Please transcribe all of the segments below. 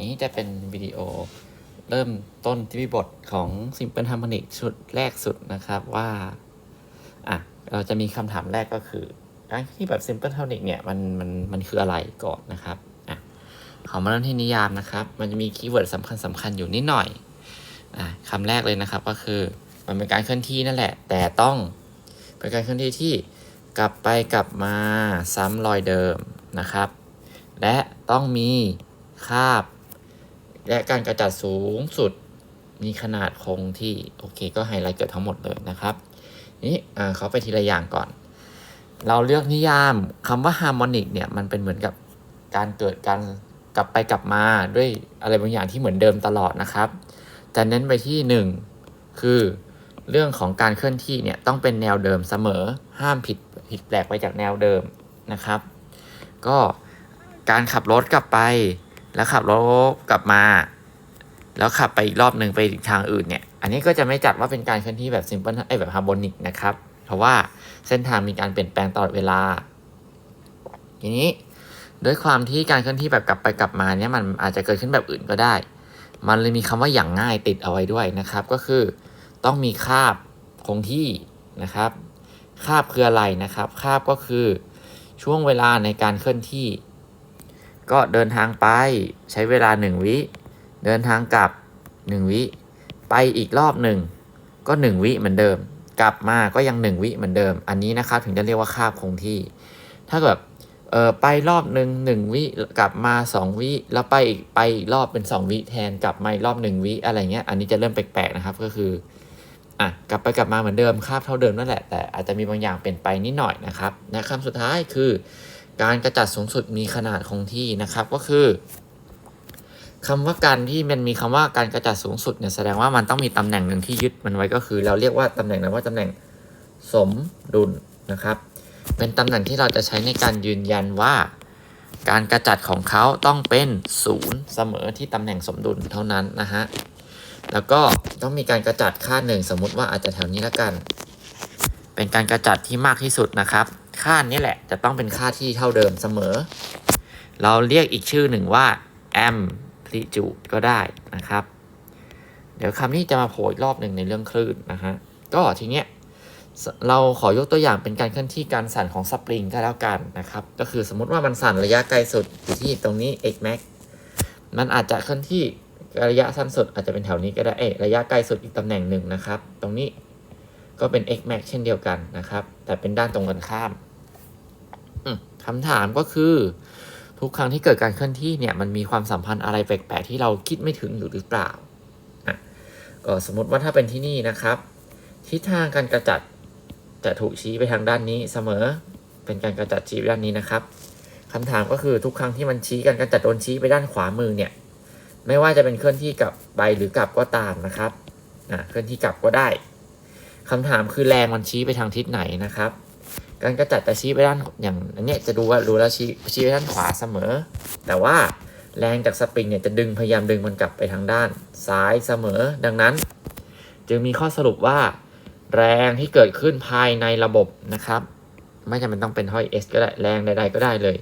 นี้จะเป็นวิดีโอเริ่มต้นที่บทของ Simple Harmonic ชุดแรกสุดนะครับว่าอะเราจะมีคำถามแรกก็คือการที่แบบ Simple Harmonic เนี่ยมันมันมันคืออะไรก่อนนะครับอะขอมาเริ่มที่นิยามนะครับ มันจะมีคีย์เวิร์ดสำคัญสำคัญอยู่นิดหน่อยอะคำแรกเลยนะครับก็คือมันเป็นการเคลื่อนที่นั่นแหละ แต่ต้องเป็นการเคลื่อนที่ที่กลับไปกลับมาซ้ำรอยเดิมนะครับ และต้องมีคาบ และการกระจัดสูงสุดมีขนาดคงที่โอเคก็ไฮไลท์เกิดทั้งหมดเลยนะครับ นี่เขาไปทีละอย่างก่อน เราเลือกนิยามคำว่าฮาร์โมนิกเนี่ยมันเป็นเหมือนกับการเกิดการกลับไปกลับมาด้วยอะไรบางอย่างที่เหมือนเดิมตลอดนะครับ แต่เน้นไปที่หนึ่งคือเรื่องของการเคลื่อนที่เนี่ยต้องเป็นแนวเดิมเสมอห้ามผิดผิดแปลกไปจากแนวเดิมนะครับ ก็การขับรถกลับไป แล้วขับรถกลับมา แล้วขับไปอีกรอบหนึ่งไปอีกทางอื่นเนี่ย อันนี้ก็จะไม่จัดว่าเป็นการเคลื่อนที่แบบซิมเพิลไอแบบฮาร์โมนิกนะครับ เพราะว่าเส้นทางมีการเปลี่ยนแปลงตลอดเวลา ทีนี้ด้วยความที่การเคลื่อนที่แบบกลับไปกลับมาเนี่ยมันอาจจะเกิดขึ้นแบบอื่นก็ได้ มันเลยมีคำว่าอย่างง่ายติดเอาไว้ด้วยนะครับ ก็คือต้องมีคาบคงที่นะครับ คาบคืออะไรนะครับ คาบก็คือช่วงเวลาในการเคลื่อนที่ ก็เดินทางไปใช้เวลา 1 วิ เดินทางกลับ 1 วิ ไปอีกรอบหนึ่งก็ 1 วิเหมือนเดิม กลับมาก็ยัง 1 วิเหมือนเดิม อันนี้นะครับถึงจะเรียกว่าคาบคงที่ ถ้าเกิดเออไปรอบหนึ่งหนึ่งวิกลับมา 2 วิแล้วไปอีกไปอีกรอบเป็น 2 วิแทนกลับมาอีกรอบ1วิอะไรเงี้ยอันนี้จะเริ่มแปลกๆนะครับก็คืออะกลับไปกลับมาเหมือนเดิมคาบเท่าเดิมนั่นแหละแต่อาจจะมีบางอย่างเปลี่ยนไปนิดหน่อยนะครับและคำสุดท้ายคือ การกระจัดสูงสุดมีขนาดคงที่นะครับ ก็คือคำว่าการที่มันมีคำว่าการกระจัดสูงสุดเนี่ยแสดงว่ามันต้องมีตำแหน่งหนึ่งที่ยึดมันไว้ก็คือ เราเรียกว่าตำแหน่งนั้นว่าตำแหน่งสมดุลนะครับ เป็นตำแหน่งที่เราจะใช้ในการยืนยันว่า การกระจัดของเขาต้องเป็นศูนย์เสมอที่ตำแหน่งสมดุลเท่านั้นนะฮะแล้วก็ต้องมีการกระจัดค่าหนึ่งสมมุติว่าอาจจะแถวนี้ละกัน เป็นการกระจัดที่มากที่สุดนะครับ ค่านี้แหละจะต้องเป็นค่าที่เท่าเดิมเสมอ เราเรียกอีกชื่อหนึ่งว่า amplitude ก็ได้นะครับ เดี๋ยวคำนี้จะมาโผล่อีกรอบหนึ่งในเรื่องคลื่นนะฮะก็ทีเนี้ยเราขอยกตัวอย่างเป็นการเคลื่อนที่การสั่นของสปริงก็แล้วกันนะครับ ก็คือสมมติว่ามันสั่นระยะไกลสุดอยู่ที่ตรงนี้ x max มันอาจจะเคลื่อนที่ระยะสั้นสุดอาจจะเป็นแถวนี้ก็ได้เอระยะไกลสุดอีกตำแหน่งหนึ่งนะครับ ตรงนี้ก็เป็น x max เช่นเดียวกันนะครับ แต่เป็นด้านตรงกันข้าม คำถามก็คือ ทุกครั้งที่เกิดการเคลื่อนที่เนี่ยมันมีความสัมพันธ์อะไรแปลกๆที่เราคิดไม่ถึงอยู่หรือเปล่าอะก็สมมติว่าถ้าเป็นที่นี่นะครับทิศทางการกระจัดจะถูกชี้ไปทางด้านนี้เสมอเป็นการกระจัดชี้ไปด้านนี้นะครับคำถามก็คือทุกครั้งที่มันชี้การกระจัดโดนชี้ไปด้านขวามือเนี่ย ไม่ว่าจะเป็นเคลื่อนที่กลับไปหรือกลับก็ตามนะครับอะเคลื่อนที่กลับก็ได้คำถามคือแรงมันชี้ไปทางทิศไหนนะครับ การกระจัดจะชี้ไปด้านอย่างอันเนี้ยจะดูว่ารู้แล้วชี้ชี้ไปด้านขวาเสมอ แต่ว่าแรงจากสปริงเนี่ยจะดึงพยายามดึงมันกลับไปทางด้านซ้ายเสมอ ดังนั้น จึงมีข้อสรุปว่า แรงที่เกิดขึ้นภายในระบบนะครับ ไม่จำเป็นต้องเป็นห้อย S ก็ได้แรงใดๆก็ได้เลย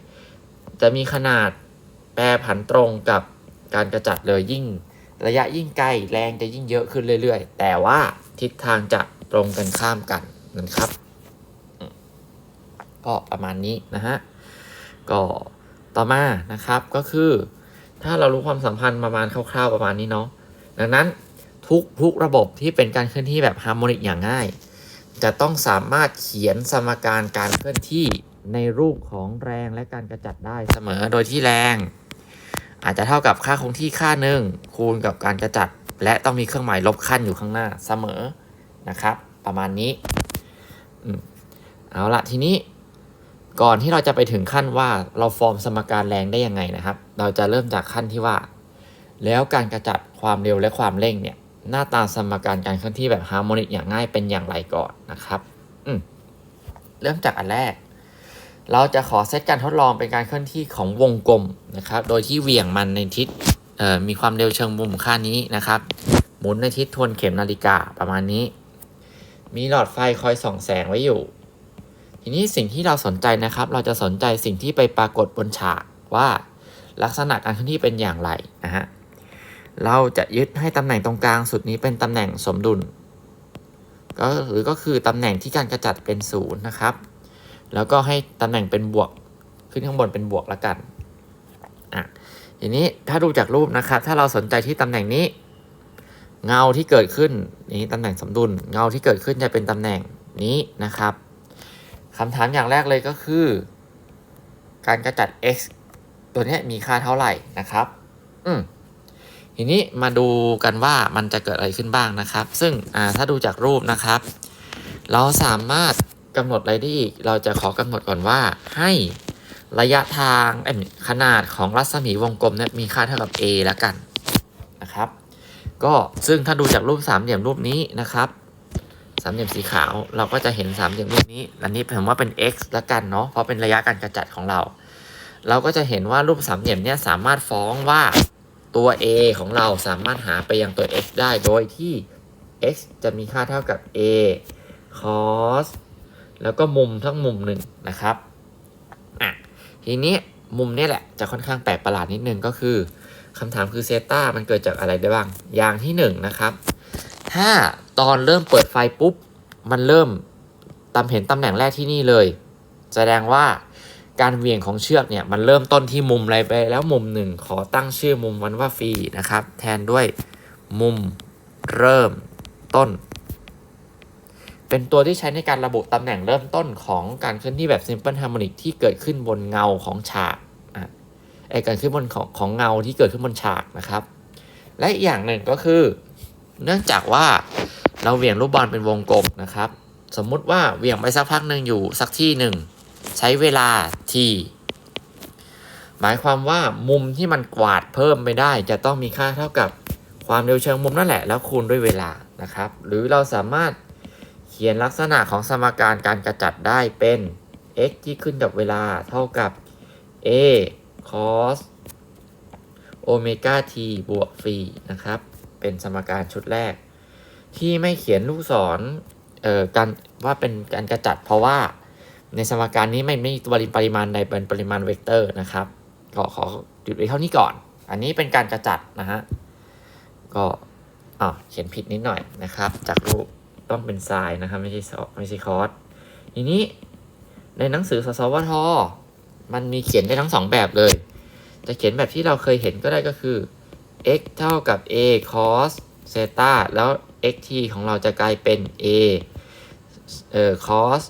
จะมีขนาดแปรผันตรงกับการกระจัดเลยยิ่ง ระยะยิ่งไกลแรงจะยิ่งเยอะขึ้นเรื่อย ๆ แต่ว่าทิศทางจะตรงกันข้ามกันนะครับ ก็ประมาณนี้นะฮะก็ต่อมานะครับก็คือ ถ้าเรารู้ความสัมพันธ์ประมาณคร่าวๆประมาณนี้เนาะดังนั้นทุกทุกระบบที่เป็นการเคลื่อนที่แบบฮาร์โมนิกอย่างง่าย จะต้องสามารถเขียนสมการการเคลื่อนที่ในรูปของแรงและการกระจัดได้เสมอโดยที่แรง อาจจะเท่ากับค่าคงที่ค่าหนึ่งคูณกับการกระจัด และต้องมีเครื่องหมายลบขั้นอยู่ข้างหน้าเสมอนะครับ ประมาณนี้อเอาละทีนี้ ก่อนที่เราจะไปถึงขั้นว่าเราฟอร์มสมการแรงได้ยังไงนะครับ เราจะเริ่มจากขั้นที่ว่า แล้วการกระจัดความเร็วและความเร่งเนี่ย หน้าตาสมการการเคลื่อนที่แบบฮาร์โมนิกอย่างง่ายเป็นอย่างไรก่อนนะครับ อืมเริ่มจากอันแรก เราจะขอเซตการทดลองเป็นการเคลื่อนที่ของวงกลมนะครับ โดยที่เหวี่ยงมันในทิศมีความเร็วเชิงมุมค่านี้นะครับ หมุนในทิศทวนเข็มนาฬิกาประมาณนี้ มีหลอดไฟคอยส่องแสงไว้อยู่ ทีนี้สิ่งที่เราสนใจนะครับ เราจะสนใจสิ่งที่ไปปรากฏบนฉากว่าลักษณะการเคลื่อนที่เป็นอย่างไรนะฮะ เราจะยึดให้ตำแหน่งตรงกลางสุดนี้เป็นตำแหน่งสมดุล ก็หรือก็คือตำแหน่งที่การกระจัดเป็นศูนย์นะครับ แล้วก็ให้ตำแหน่งเป็นบวก ขึ้นข้างบนเป็นบวกแล้วกัน อะ ทีนี้ถ้าดูจากรูปนะครับ ถ้าเราสนใจที่ตำแหน่งนี้ เงาที่เกิดขึ้นนี้ตำแหน่งสมดุล เงาที่เกิดขึ้นจะเป็นตำแหน่งนี้นะครับ คำถามอย่างแรกเลยก็คือ การกระจัด x ตัวนี้มีค่าเท่าไหร่นะครับ อืมทีนี้มาดูกันว่ามันจะเกิดอะไรขึ้นบ้างนะครับ ซึ่งอ่าถ้าดูจากรูปนะครับ เราสามารถกำหนดอะไรได้อีก เราจะขอกำหนดก่อนว่าให้ระยะทางขนาดของรัศมีวงกลมเนี่ยมีค่าเท่ากับ a แล้วกันนะครับ ก็ซึ่งถ้าดูจากรูปสามเหลี่ยมรูปนี้นะครับ สามเหลี่ยมสีขาว เราก็จะเห็นสามเหลี่ยมรูปนี้ อันนี้ผมว่าเป็น x ล้วกันเนาะเพราะเป็นระยะการกระจัดของเรา เราก็จะเห็นว่ารูปสามเหลี่ยมเนี่ยสามารถฟ้องว่าตัว a ของเราสามารถหาไปยังตัว x ได้โดยที่ x จะมีค่าเท่ากับ a cos แล้วก็มุมทั้งมุมหนึ่งนะครับอะทีนี้มุมนี้แหละจะค่อนข้างแปลกประหลาดนิดนึงก็คือคำถามคือเซต้ามันเกิดจากอะไรได้บ้าง อย่างที่หนึ่งนะครับ ถ้า ตอนเริ่มเปิดไฟปุ๊บ มันเริ่มตามเห็นตำแหน่งแรกที่นี่เลย แสดงว่าการเวียงของเชือกเนี่ยมันเริ่มต้นที่มุมอะไรไปแล้วมุมหนึ่งขอตั้งชื่อมุมมันว่าฟรีนะครับ แทนด้วยมุมเริ่มต้น เป็นตัวที่ใช้ในการระบุตำแหน่งเริ่มต้นของการเคลื่อนที่แบบ simple harmonic ที่เกิดขึ้นบนเงาของฉากอะไอการขึ้นบนของของเงาที่เกิดขึ้นบนฉากนะครับ และอีกอย่างหนึ่งก็คือ เนื่องจากว่า เราเหวี่ยงลูกบอลเป็นวงกลมนะครับ สมมุติว่าเหวี่ยงไปสักพักหนึ่งอยู่สักที่หนึ่งใช้เวลา t หมายความว่ามุมที่มันกวาดเพิ่มไปได้ จะต้องมีค่าเท่ากับความเร็วเชิงมุมนั่นแหละ แล้วคูณด้วยเวลานะครับ หรือเราสามารถเขียนลักษณะของสมการการกระจัดได้เป็น x ที่ขึ้นกับเวลาเท่ากับ a cos โอเมก้า t บวกฟรีนะครับ เป็นสมการชุดแรก ที่ไม่เขียนลูกศรเอ่อการว่าเป็นการกระจัดเพราะว่าในสมการนี้ไม่ไม่มีตัวปริมาณใดเป็นปริมาณเวกเตอร์นะครับก็ขอหยุดไว้เท่านี้ก่อน อันนี้เป็นการกระจัดนะฮะก็อ่าเขียนผิดนิดหน่อยนะครับ จากรูปต้องเป็นไซน์นะครับไม่ใช่ซอไม่ใช่คอสทีนี้ในหนังสือสสวทมันมีเขียนได้ทั้งสองแบบเลยจะเขียนแบบที่เราเคยเห็นก็ได้ก็คือ x เท่ากับ a cos เซตาแล้ว xt ของเราจะกลายเป็น a เอ่อ cos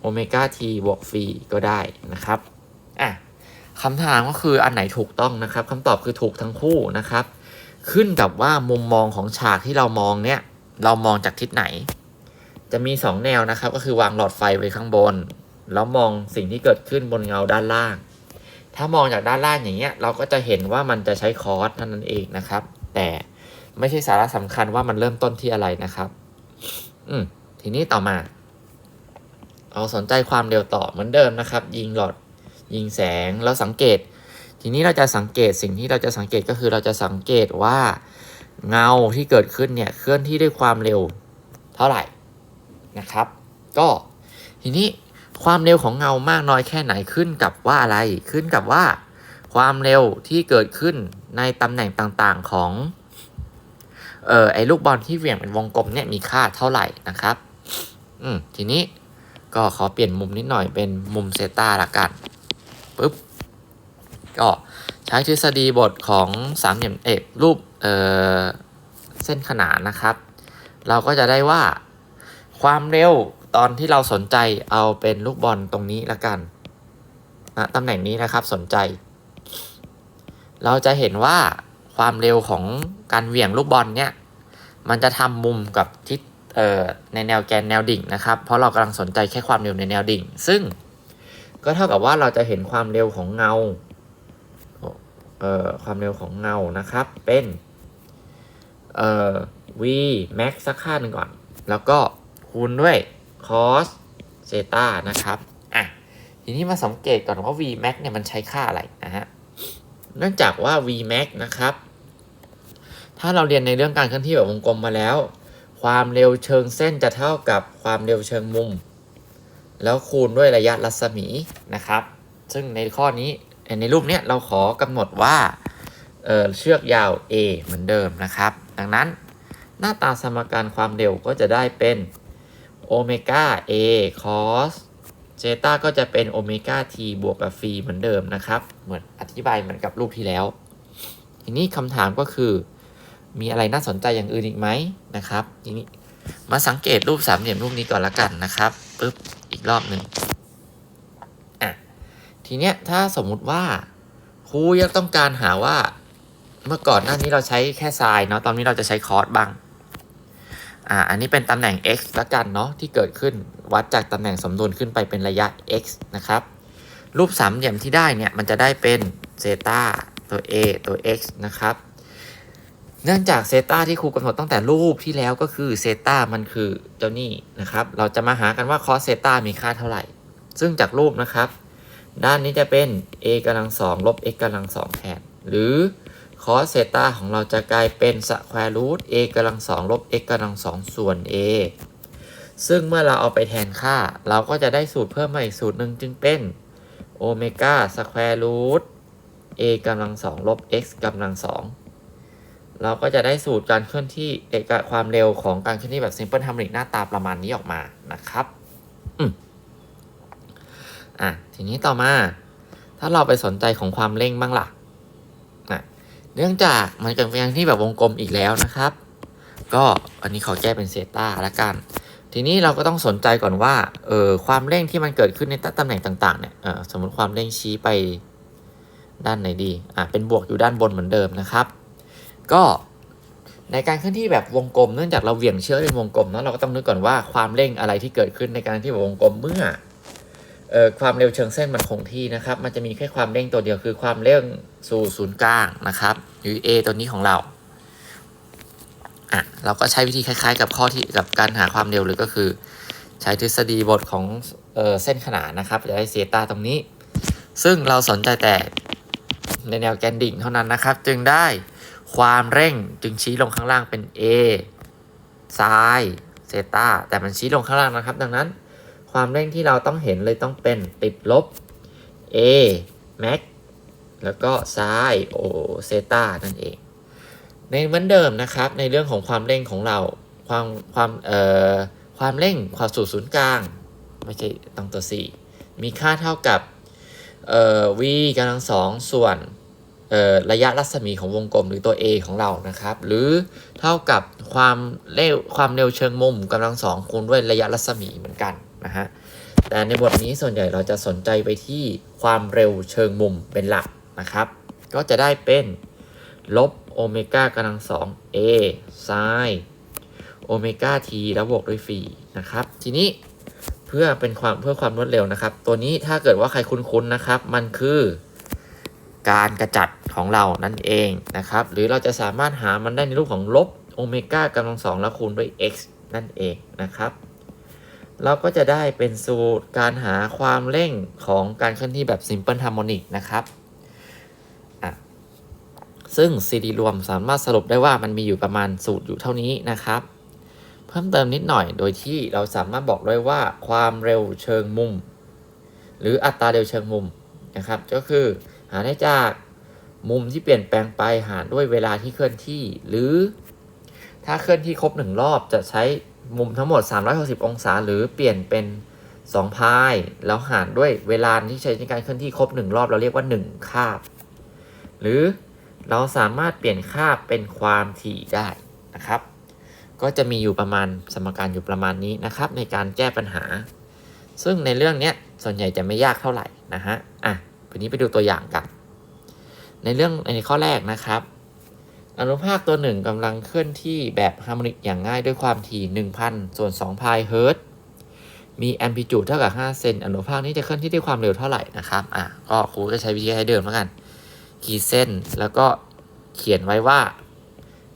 โอเมก้า t บวกฟรีก็ได้นะครับอะคำถามก็คืออันไหนถูกต้องนะครับคำตอบคือถูกทั้งคู่นะครับ ขึ้นกับว่ามุมมองของฉากที่เรามองเนี่ย เรามองจากทิศไหน จะมี 2 แนวนะครับ ก็คือวางหลอดไฟไว้ข้างบน แล้วมองสิ่งที่เกิดขึ้นบนเงาด้านล่าง ถ้ามองจากด้านล่างอย่างเงี้ย เราก็จะเห็นว่ามันจะใช้คอร์สเท่านั้นเองนะครับ แต่ ไม่ใช่สาระสำคัญว่ามันเริ่มต้นที่อะไรนะครับ อืมทีนี้ต่อมาเราสนใจความเร็วต่อเหมือนเดิมนะครับ ยิงหลอด ยิงแสงแล้วสังเกต ทีนี้เราจะสังเกตสิ่งที่เราจะสังเกตก็คือเราจะสังเกตว่าเงาที่เกิดขึ้นเนี่ยเคลื่อนที่ด้วยความเร็วเท่าไหร่นะครับ ก็ทีนี้ความเร็วของเงามากน้อยแค่ไหนขึ้นกับว่าอะไรขึ้นกับว่า ความเร็วที่เกิดขึ้นในตำแหน่งต่างๆของ เออไอ้ลูกบอลที่เหวี่ยงเป็นวงกลมเนี่ยมีค่าเท่าไหร่นะครับ อืมทีนี้ก็ขอเปลี่ยนมุมนิดหน่อยเป็นมุมเซตาละกันปุ๊บก็ใช้ทฤษฎีบทของสามเหลี่ยมเอกรูปเออเส้นขนานนะครับ เราก็จะได้ว่าความเร็วตอนที่เราสนใจเอาเป็นลูกบอลตรงนี้ละกันนะตำแหน่งนี้นะครับสนใจ เราจะเห็นว่า ความเร็วของการเหวี่ยงลูกบอลเนี่ย มันจะทำมุมกับทิศในแนวแกนแนวดิ่งนะครับ เพราะเรากำลังสนใจแค่ความเร็วในแนวดิ่ง ซึ่งก็เท่ากับว่าเราจะเห็นความเร็วของเงาเอ่อความเร็วของเงานะครับ เป็นเอ่อ v max สักค่าหนึ่งก่อน แล้วก็คูณด้วย cos เซตานะครับอะทีนี้มาสังเกตก่อนว่า v max เนี่ยมันใช้ค่าอะไรนะฮะเนื่องจากว่า v max นะครับ ถ้าเราเรียนในเรื่องการเคลื่อนที่แบบวงกลมมาแล้ว ความเร็วเชิงเส้นจะเท่ากับความเร็วเชิงมุม แล้วคูณด้วยระยะรัศมีนะครับ ซึ่งในข้อนี้ในรูปเนี้ยเราขอกำหนดว่าเอ่อเชือกยาว a เหมือนเดิมนะครับ ดังนั้นหน้าตาสมการความเร็วก็จะได้เป็นโอเมก้า a cos เซตาก็จะเป็นโอเมก้า t บวกกับฟีเหมือนเดิมนะครับ เหมือนอธิบายเหมือนกับรูปที่แล้ว ทีนี้คำถามก็คือ มีอะไรน่าสนใจอย่างอื่นอีกไหมนะครับทีนี้มาสังเกตรูปสามเหลี่ยมรูปนี้ก่อนละกันนะครับปึ๊บอีกรอบหนึ่งอะทีเนี้ยถ้าสมมุติว่าครูยังต้องการหาว่าเมื่อก่อนหน้านี้เราใช้แค่ไซน์เนาะตอนนี้เราจะใช้คอร์สบ้างอ่าอันนี้เป็นตำแหน่ง x ละกันเนาะที่เกิดขึ้นวัดจากตำแหน่งสมดุลขึ้นไปเป็นระยะ x นะครับ รูปสามเหลี่ยมที่ได้เนี่ยมันจะได้เป็นเซตาตัว a ตัว x นะครับ เนื่องจากเซตาที่ครูกำหนดตั้งแต่รูปที่แล้วก็คือเซตามันคือเจ้านี่นะครับ เราจะมาหากันว่าคอสเซตามีค่าเท่าไหร่ ซึ่งจากรูปนะครับ ด้านนี้จะเป็น a กำลังสองลบ x กำลังสองแทนหรือคอสเซตาของเราจะกลายเป็นสแควร์รูท a กำลังสองลบ x กำลังสองส่วน a ซึ่งเมื่อเราเอาไปแทนค่า เราก็จะได้สูตรเพิ่มมาอีกสูตรหนึ่งจึงเป็นโอเมก้าสแควร์รูท a กำลังสองลบ x กำลังสอง เราก็จะได้สูตรการเคลื่อนที่เอกความเร็วของการเคลื่อนที่แบบ simple harmonic หน้าตาประมาณนี้ออกมานะครับอืมอะทีนี้ต่อมา ถ้าเราไปสนใจของความเร่งบ้างล่ะอะเนื่องจากมันเกิดเป็นที่แบบวงกลมอีกแล้วนะครับ ก็อันนี้ขอแก้เป็นเซตาละกัน ทีนี้เราก็ต้องสนใจก่อนว่าเออความเร่งที่มันเกิดขึ้นในตำแหน่งต่างๆเนี่ยเออสมมติความเร่งชี้ไปด้านไหนดีอะเป็นบวกอยู่ด้านบนเหมือนเดิมนะครับ ก็ในการเคลื่อนที่แบบวงกลมเนื่องจากเราเหวี่ยงเชื้อเป็นวงกลมเนาะเราก็ต้องนึกก่อนว่าความเร่งอะไรที่เกิดขึ้นในการที่แบบวงกลมเมื่ออความเร็วเชิงเส้นมันคงที่นะครับ มันจะมีแค่ความเร่งตัวเดียวคือความเร่งสู่ศูนย์กลางนะครับหรือ a ตัวนี้ของเราอะเราก็ใช้วิธีคล้ายๆ กับข้อที่กับการหาความเร็วหรือก็คือ ใช้ทฤษฎีบทของเออเส้นขนานนะครับจะได้เซตาตรงนี้ ซึ่งเราสนใจแต่ในแนวแกนดิ่งเท่านั้นนะครับ จึงได้ ความเร่งจึงชี้ลงข้างล่างเป็น a ซ้ายเซตาแต่มันชี้ลงข้างล่างนะครับ ดังนั้น ความเร่งที่เราต้องเห็นเลยต้องเป็นติดลบ a max แล้วก็ซ้ายโอเซตานั่นเอง ในเหมือนเดิมนะครับ ในเรื่องของความเร่งของเรา ความความเอ่อความเร่งความสู่ศูนย์กลาง ไม่ใช่ต้งตัว 4 มีค่าเท่ากับเอ่อ v กำลังสองส่วน ระยะรัศมีของวงกลมหรือตัว a ของเรานะครับ หรือเท่ากับความเร็วความเร็วเชิงมุมกำลังสองคูณด้วยระยะรัศมีเหมือนกันนะฮะแต่ในบทนี้ส่วนใหญ่เราจะสนใจไปที่ความเร็วเชิงมุมเป็นหลักนะครับ ก็จะได้เป็นลบโอเมก้ากำลังสอง a ไซน์โอเมก้า t แล้วบวกด้วยฟีนะครับ ทีนี้เพื่อเป็นความเพื่อความรวดเร็วนะครับ ตัวนี้ถ้าเกิดว่าใครคุ้นๆนะครับ มันคือการกระจัด ของเรานั่นเองนะครับ หรือเราจะสามารถหามันได้ในรูปของลบโอเมก้ากำลังสองแล้วคูณด้วย x นั่นเองนะครับ เราก็จะได้เป็นสูตรการหาความเร่งของการเคลื่อนที่แบบ simple harmonic นะครับซึ่ง CD รวมสามารถสรุปได้ว่ามันมีอยู่ประมาณสูตรอยู่เท่านี้นะครับ เพิ่มเติมนิดหน่อยโดยที่เราสามารถบอกได้ว่าความเร็วเชิงมุม หรืออัตราเร็วเชิงมุมนะครับ ก็คือหาได้จาก มุมที่เปลี่ยนแปลงไปหารด้วยเวลาที่เคลื่อนที่ หรือ ถ้าเคลื่อนที่ครบหนึ่งรอบจะใช้มุมทั้งหมด 360 องศา หรือเปลี่ยนเป็น 2 พาย แล้วหารด้วยเวลาที่ใช้ในการเคลื่อนที่ครบหนึ่งรอบเราเรียกว่า 1 คาบ หรือเราสามารถเปลี่ยนคาบเป็นความถี่ได้นะครับ ก็จะมีอยู่ประมาณสมการอยู่ประมาณนี้นะครับ ในการแก้ปัญหา ซึ่งในเรื่องนี้ส่วนใหญ่จะไม่ยากเท่าไหร่นะฮะอะทีนี้ไปดูตัวอย่างกัน ในเรื่องในข้อแรกนะครับ อนุภาคตัวหนึ่งกำลังเคลื่อนที่แบบฮาร์โมนิกอย่างง่ายด้วยความถี่ 1,000 ส่วน2พายเฮิร์ตมีแอมพลิจูดเท่ากับ5เซนอนุภาคนี้จะเคลื่อนที่ด้วยความเร็วเท่าไหร่นะครับอะก็ครูก็ใช้วิธีให้เดิมแล้วกันขีดเส้นแล้วก็เขียนไว้ว่า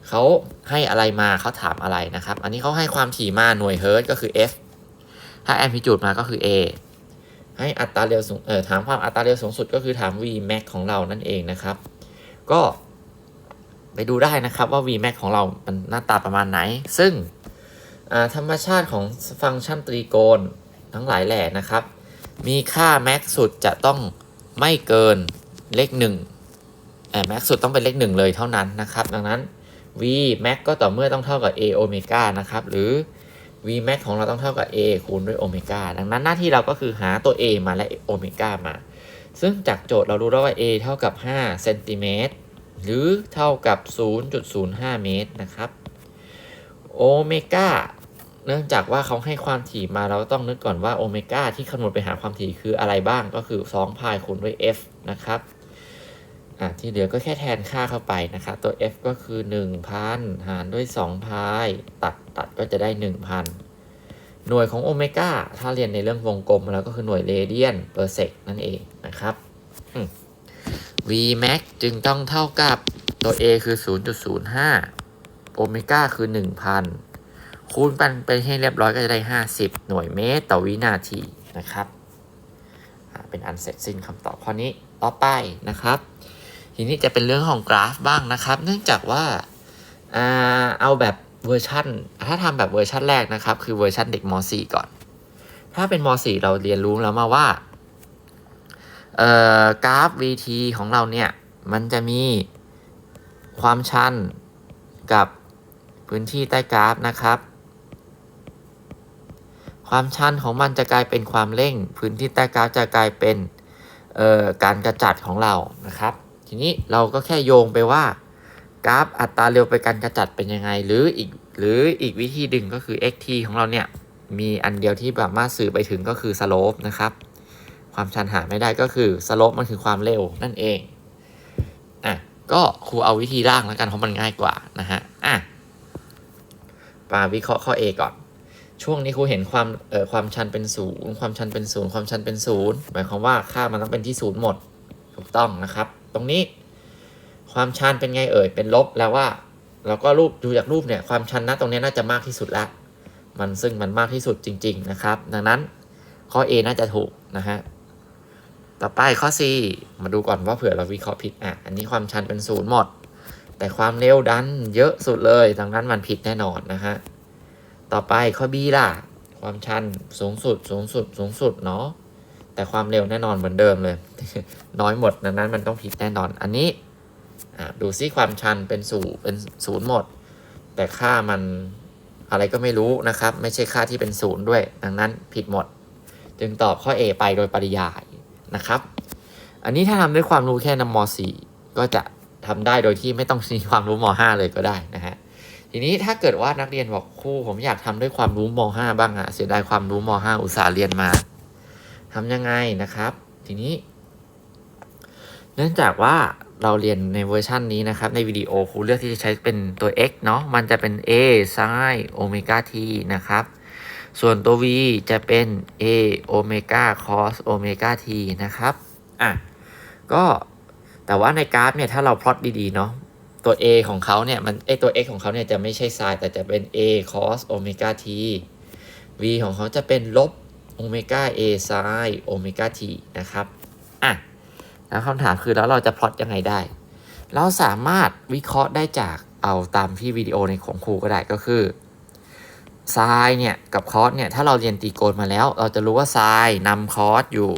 เขาให้อะไรมาเขาถามอะไรนะครับ อันนี้เขาให้ความถี่มาหน่วยเฮิร์ตก็คือ f ถ้าแอมพลิจูดมาก็คือ a ให้อัตราเร็วสูงเอ่อถามความอัตราเร็วสูงสุดก็คือถาม v max ของเรานั่นเองนะครับ ก็ไปดูได้นะครับว่า v max ของเรามันหน้าตาประมาณไหน ซึ่งธรรมชาติของฟังก์ชันตรีโกณทั้งหลายแหล่นะครับ มีค่า max สุดจะต้องไม่เกินเลขหนึ่งแม็กสุดต้องเป็นเลขหนึ่งเลยเท่านั้นนะครับ ดังนั้น v max ก็ต่อเมื่อต้องเท่ากับ a โอเมก้านะครับ หรือ v max ของเราต้องเท่ากับ a คูณด้วยโอเมก้าดังนั้นหน้าที่เราก็คือหาตัว a มาและโอเมก้ามา ซึ่งจากโจทย์เรารู้แล้วว่า a เท่ากับ5เซนติเมตรหรือเท่ากับ 0.05 เมตรนะครับโอเมก้าเนื่องจากว่าเขาให้ความถี่มาเราต้องนึกก่อนว่าโอเมก้าที่คำนวณไปหาความถี่คืออะไรบ้างก็คือ2พายคูณด้วย f นะครับ อะที่เหลือก็แค่แทนค่าเข้าไปนะครับ ตัว f ก็คือ 1,000 หารด้วย2พายตัดตัดก็จะได้ 1,000 หน่วยของโอเมก้าถ้าเรียนในเรื่องวงกลมแล้วก็คือหน่วยเรเดียนเปอร์เซกนั่นเองนะครับ v max จึงต้องเท่ากับตัว a คือ 0.05 โอเมก้าคือ 1,000 คูณกันไปให้เรียบร้อยก็จะได้ 50 หน่วยเมตรต่อวินาทีนะครับ เป็นอันเสร็จสิ้นคำตอบข้อนี้ต่อไปนะครับ ทีนี้จะเป็นเรื่องของกราฟบ้างนะครับ เนื่องจากว่าเอาแบบเวอร์ชันถ้าทำแบบเวอร์ชันแรกนะครับ คือเวอร์ชันเด็กม .4 ก่อน ถ้าเป็นม .4 เราเรียนรู้แล้วมาว่าเอ่อกราฟ VT ของเราเนี่ย มันจะมีความชันกับพื้นที่ใต้กราฟนะครับ ความชันของมันจะกลายเป็นความเร่ง พื้นที่ใต้กราฟจะกลายเป็นการกระจัดของเรานะครับ ทีนี้เราก็แค่โยงไปว่า กราฟอัตราเร็วไปการกระจัดเป็นยังไง หรืออีกหรืออีกวิธีดึงก็คือ xt ของเราเนี่ย มีอันเดียวที่สามารถสื่อไปถึงก็คือ slope นะครับ ความชันหาไม่ได้ก็คือ slope มันคือความเร็วนั่นเองอะก็ครูเอาวิธีล่างแล้วกันเพราะมันง่ายกว่านะฮะอะมาวิเคราะห์ข้อ A ก่อน ช่วงนี้ครูเห็นความเอ่อความชันเป็นศูนย์ความชันเป็นศูนย์ความชันเป็นศูนย์หมายความว่าค่ามันต้องเป็นที่ศูนย์หมดถูกต้องนะครับ ตรงนี้ ความชันเป็นไงเอ่ย เป็นลบแล้วว่า เราก็รูปดูจากรูปเนี่ยความชันนะตรงนี้น่าจะมากที่สุดละมันซึ่งมันมากที่สุดจริง ๆ นะครับ ดังนั้นข้อ A น่าจะถูกนะฮะต่อไปข้อ C มาดูก่อนว่าเผื่อเราวิเคราะห์ผิดอะอันนี้ความชันเป็นศูนย์หมด แต่ความเร็วดันเยอะสุดเลย ดังนั้นมันผิดแน่นอนนะฮะต่อไปข้อ B ล่ะ ความชันสูงสุดสูงสุดสูงสุดเนาะ แต่ความเร็วแน่นอนเหมือนเดิมเลย น้อยหมดดังนั้นมันต้องผิดแน่นอนอันนี้ดูซิความชันเป็นศูนย์เป็นศูนย์หมด แต่ค่ามันอะไรก็ไม่รู้นะครับ ไม่ใช่ค่าที่เป็นศูนย์ด้วย ดังนั้นผิดหมด จึงตอบข้อ A ไปโดยปริยายนะครับ อันนี้ถ้าทำด้วยความรู้แค่นำม .4 ก็จะทำได้โดยที่ไม่ต้องมีความรู้ม .5 เลยก็ได้นะฮะทีนี้ถ้าเกิดว่านักเรียนบอกครูผมอยากทำด้วยความรู้ม .5 บ้างอะเสียดายความรู้ม .5 อุตส่าห์เรียนมา ทำยังไงนะครับ ทีนี้ เนื่องจากว่าเราเรียนในเวอร์ชันนี้นะครับ ในวิดีโอครูเลือกที่จะใช้เป็นตัว x เนาะมันจะเป็น a sin โอเมก้า t นะครับ ส่วนตัว v จะเป็น a โอเมก้า cos โอเมก้า t นะครับอะก็แต่ว่าในกราฟเนี่ยถ้าเราพลอตดีๆเนาะตัว a ของเขาเนี่ยมันไอตัว x ของเขาเนี่ยจะไม่ใช่ sin แต่จะเป็น a cos โอเมก้า t v ของเขาจะเป็นลบ โอเมก้า a sin โอเมก้า t นะครับ อะ แล้วคำถามคือแล้วเราจะพลอตยังไงได้ เราสามารถวิเคราะห์ได้จากเอาตามที่วิดีโอในของครูก็ได้ก็คือไซน์เนี่ย กับคอสเนี่ย ถ้าเราเรียนตรีโกณมาแล้ว เราจะรู้ว่าไซน์นำคอสอยู่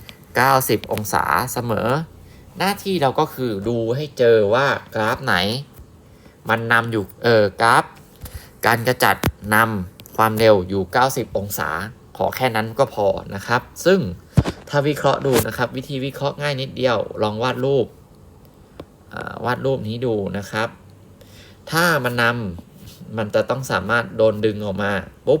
90 องศาเสมอ หน้าที่เราก็คือดูให้เจอว่ากราฟไหน มันนำอยู่ เออกราฟ การกระจัดนำ ความเร็วอยู่ 90 องศา ขอแค่นั้นก็พอนะครับ ซึ่งถ้าวิเคราะห์ดูนะครับ วิธีวิเคราะห์ง่ายนิดเดียว ลองวาดรูปวาดรูปนี้ดูนะครับ ถ้ามันนำมันจะต้องสามารถโดนดึงออกมาปุ๊บ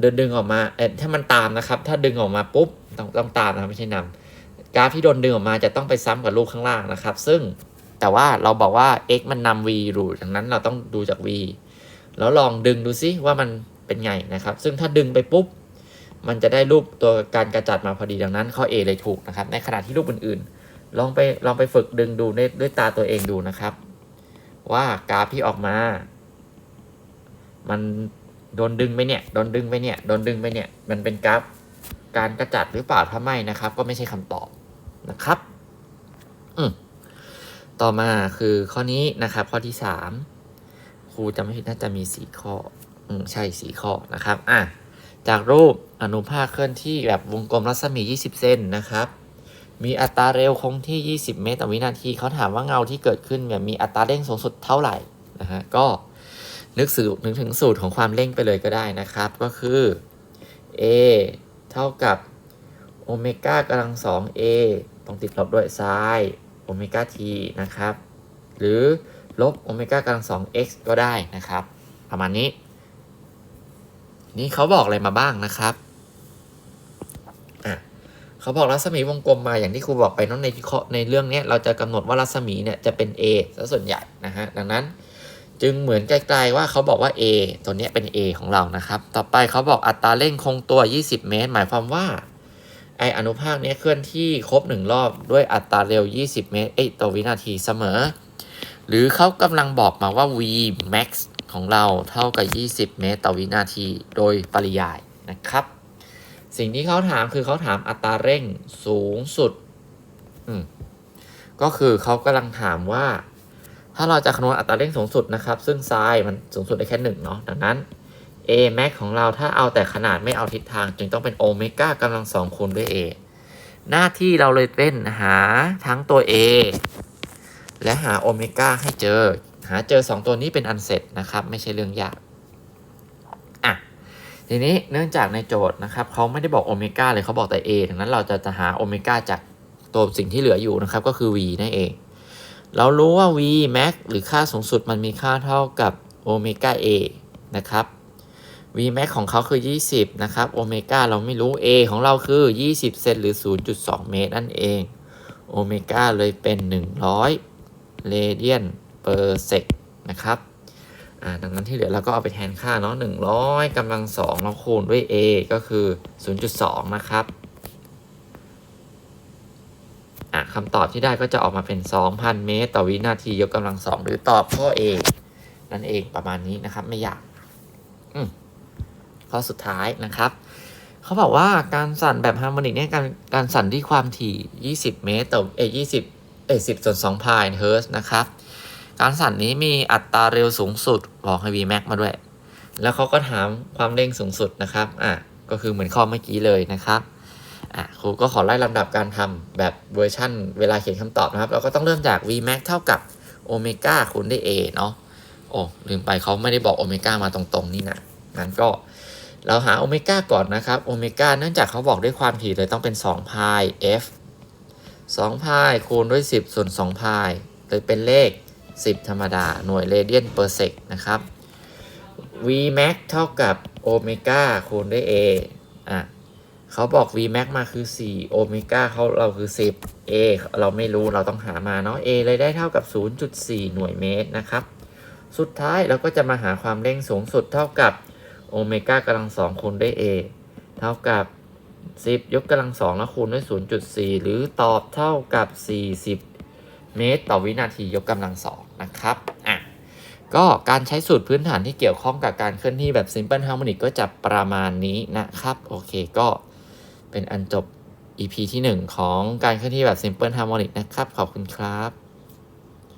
เดินดึงออกมาเอ่อถ้ามันตามนะครับ ถ้าดึงออกมาปุ๊บต้องต้องตามนะไม่ใช่นำกราฟที่โดนดึงออกมาจะต้องไปซ้ำกับรูปข้างล่างนะครับ ซึ่งแต่ว่าเราบอกว่า x มันนำ v อยู่ดังนั้นเราต้องดูจาก v แล้วลองดึงดูซิว่ามันเป็นไงนะครับ ซึ่งถ้าดึงไปปุ๊บ มันจะได้รูปตัวการกระจัดมาพอดีดังนั้นข้อ A เลยถูกนะครับ ในขณะที่รูปอื่นๆ ลองไปลองไปฝึกดึงดูด้วยตาตัวเองดูนะครับ ว่ากราฟที่ออกมา มันโดนดึงไปเนี่ย โดนดึงไปเนี่ย โดนดึงไปเนี่ย มันเป็นกราฟการกระจัดหรือเปล่าถ้าไม่นะครับ ก็ไม่ใช่คำตอบนะครับ อืมต่อมาคือข้อนี้นะครับ ข้อที่สาม ครูจำไม่ผิดน่าจะมีสี่ข้อ อืมใช่สี่ข้อนะครับ อะ จากรูปอนุภาคเคลื่อนที่แบบวงกลมรัศมี 20 เซนนะครับ มีอัตราเร็วคงที่ 20 เมตรต่อวินาที เขาถามว่าเงาที่เกิดขึ้นเนี่ยมีอัตราเร่งสูงสุดเท่าไหร่นะฮะ ก็นึกสื่อนึกถึงสูตรของความเร่งไปเลยก็ได้นะครับ ก็คือ a เท่ากับโอเมก้ากำลังสอง a ต้องติดลบด้วยไซน์โอเมก้า t นะครับ หรือ ลบโอเมก้ากำลังสอง x ก็ได้นะครับ ประมาณนี้ นี่เขาบอกอะไรมาบ้างนะครับอะเขาบอกรัศมีวงกลมมาอย่างที่ครูบอกไปน้องในที่ในเรื่องเนี้ยเราจะกำหนดว่ารัศมีเนี่ยจะเป็น a ซะส่วนใหญ่นะฮะดังนั้นจึงเหมือนไกลๆว่าเขาบอกว่า a ตัวเนี้ยเป็น a ของเรานะครับ ต่อไปเขาบอกอัตราเร่งคงตัว 20 เมตร หมายความว่าไออนุภาคเนี้ยเคลื่อนที่ครบหนึ่งรอบด้วยอัตราเร็ว 20 เมตร เอ้ต่อวินาทีเสมอ หรือเขากำลังบอกมาว่า v max ของเราเท่ากับ 20 เมตรต่อวินาที โดยปริยายนะครับ สิ่งที่เขาถามคือเขาถามอัตราเร่งสูงสุดอืมก็คือเขากำลังถามว่า ถ้าเราจะคำนวณอัตราเร่งสูงสุดนะครับ ซึ่งไซน์มันสูงสุดได้แค่หนึ่งเนาะ ดังนั้น a max ของเราถ้าเอาแต่ขนาดไม่เอาทิศทาง จึงต้องเป็นโอเมก้ากำลังสองคูณด้วย a หน้าที่เราเลยเป็นหาทั้งตัว a และหาโอเมก้าให้เจอ หาเจอ 2 ตัวนี้เป็นอันเสร็จนะครับ ไม่ใช่เรื่องยากอะทีนี้เนื่องจากในโจทย์นะครับเขาไม่ได้บอกโอเมก้าเลยเขาบอกแต่ A ดังนั้นเราจะจะหาโอเมก้าจากตัวสิ่งที่เหลืออยู่นะครับ ก็คือ V นั่นเอง เรารู้ว่า V max หรือค่าสูงสุดมันมีค่าเท่ากับโอเมก้า A นะครับ V max ของเขาคือ 20 นะครับโอเมก้าเราไม่รู้ A ของเราคือ 20 เซนหรือ 0.2 เมตรนั่นเองโอเมก้าเลยเป็น 100 เรเดียนเปอร์เซกนะครับดังนั้นที่เหลือเราก็เอาไปแทนค่าเนาะ100กำลังสองเราคูณด้วย a ก็คือ 0.2 นะครับอะคำตอบที่ได้ก็จะออกมาเป็น 2,000 เมตร ต่อวินาทียกกำลังสองหรือตอบข้อ A นั่นเองประมาณนี้นะครับไม่ยากข้อสุดท้ายนะครับ เขาบอกว่าการสั่นแบบฮาร์โมนิกเนี่ยการการสั่นที่ความถี่ 20 เมตรต่อเอย20 เอย10ส่วน2พายเฮิร์ตซ์นะครับ การสั่นนี้มีอัตราเร็วสูงสุดบอกให้ Vmax มาด้วย แล้วเขาก็ถามความเร่งสูงสุดนะครับ อะ ก็คือเหมือนข้อเมื่อกี้เลยนะครับ อะ ครูก็ขอไล่ลำดับการทำแบบเวอร์ชั่น เวลาเขียนคำตอบนะครับ เราก็ต้องเริ่มจาก Vmax เท่ากับโอเมก้าคูณด้วย A เนาะ โอ้ ลืมไปเขาไม่ได้บอกโอเมก้ามาตรงๆนี่นะงั้นก็เราหาโอเมก้าก่อนนะครับ โอเมก้าเนื่องจากเขาบอกด้วยความถี่เลยต้องเป็น2พาย f 2พายคูณด้วย 10 ส่วน2พายเลยเป็นเลข 10 ธรรมดา หน่วยเรเดียนเปอร์เซกนะครับ v max เท่ากับโอเมก้าคูณด้วย a อะเขาบอก v max มาคือ 4 โอเมก้าเขาเราคือ 10 a เราไม่รู้เราต้องหามาเนาะ a เลยได้เท่ากับ 0.4 หน่วยเมตรนะครับ สุดท้ายเราก็จะมาหาความเร่งสูงสุดเท่ากับโอเมก้ากำลังสองคูณด้วย a เท่ากับ 10 ยกกำลังสองแล้วคูณด้วย 0.4 หรือตอบเท่ากับ 40 เมตร ต่อวินาทียกกำลังสองนะครับอะก็การใช้สูตรพื้นฐานที่เกี่ยวข้องกับการเคลื่อนที่แบบ Simple Harmonic ก็จะประมาณนี้นะครับ โอเคก็เป็นอันจบ EP ที่ 1 ของการเคลื่อนที่แบบ Simple Harmonic นะครับ ขอบคุณครับ